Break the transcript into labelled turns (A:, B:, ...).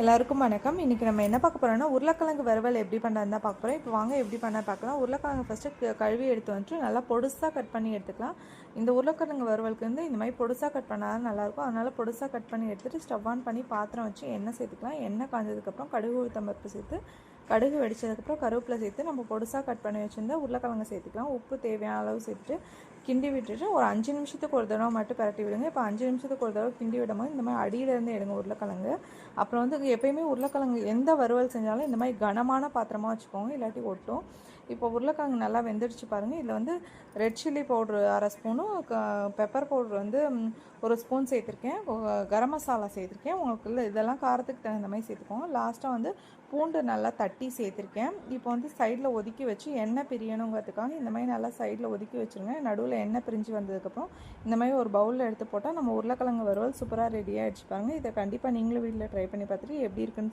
A: எல்லாருக்கும் வணக்கம். இன்றைக்கி நம்ம என்ன பார்க்க போகிறோம்னா உருளைக்கிழங்கு வறுவல் எப்படி பண்ணுறதுன்னு தான் பார்க்க போகிறோம் இப்போ வாங்க எப்படி பண்ண பார்க்கலாம். உருளைக்கிழங்கு ஃபஸ்ட்டு கழுவி எடுத்து வந்துட்டு நல்லா பொடுசாக கட் பண்ணி எடுத்துக்கலாம். இந்த உருளைக்கிழங்கு வறுவலுக்கு வந்து இந்த மாதிரி பொடுசாக கட் பண்ணால் தான் நல்லாயிருக்கும். அதனால் பொடுசாக கட் பண்ணி எடுத்துகிட்டு ஸ்டவ் ஆன் பண்ணி பாத்திரம் வச்சு எண்ணெய் சேர்த்துக்கலாம். எண்ணெய் காய்ஞ்சதுக்கப்புறம் கடுகு உளுத்தம்பருப்பு சேர்த்து கடுகு வெடிச்சதுக்கப்புறம் கருவேப்பிலை சேர்த்து நம்ம பொடுசாக கட் பண்ணி வச்சுருந்தா உருளைக்கிழங்கு சேர்த்துக்கலாம். உப்பு தேவையான அளவு சேர்த்துட்டு கிண்டி விட்டுட்டு ஒரு அஞ்சு நிமிஷத்துக்கு ஒரு தடவை மட்டும் பரட்டி விடுங்க. இப்போ அஞ்சு நிமிஷத்துக்கு ஒரு தடவை கிண்டி விடும்போது இந்த மாதிரி அடியிலேருந்து எடுங்க உருளைக்கிழங்கு. அப்புறம் வந்து எப்பயுமே உருளைக்கிழங்கு எந்த வறுவல் செஞ்சாலும் இந்த மாதிரி கனமான பாத்திரமாக வச்சுக்கோங்க இல்லாட்டி ஒட்டும். இப்போ உருளைக்கிழங்கு நல்லா வெந்துடுச்சு பாருங்கள் இதில் வந்து ரெட் சில்லி பவுட்ரு அரை ஸ்பூனும் பெப்பர் பவுட்ரு வந்து ஒரு ஸ்பூன் சேர்த்துருக்கேன். கரம் மசாலா சேர்த்துருக்கேன். உங்களுக்கு இதெல்லாம் காரத்துக்கு தகுந்த மாதிரி சேர்த்துக்கோங்க. லாஸ்ட்டாக வந்து பூண்டு நல்லா தட்டி சேர்த்துருக்கேன். இப்போ வந்து சைடில் ஒதுக்கி வச்சு எண்ணெய் பிரியணுங்கிறதுக்காக இந்த மாதிரி நல்லா சைடில் ஒதுக்கி வச்சுருங்க. நடுவில் எண்ணெய் பிரிஞ்சு வந்ததுக்கப்புறம் இந்த மாதிரி ஒரு பவுலில் எடுத்து போட்டால் நம்ம உருளைக்கிழங்கு வறுவல் சூப்பராக ரெடி ஆகிடுச்சு பாருங்கள் இதை கண்டிப்பாக நீங்களும் வீட்டில் ட்ரை பண்ணி பார்த்துட்டு எப்படி இருக்குன்னு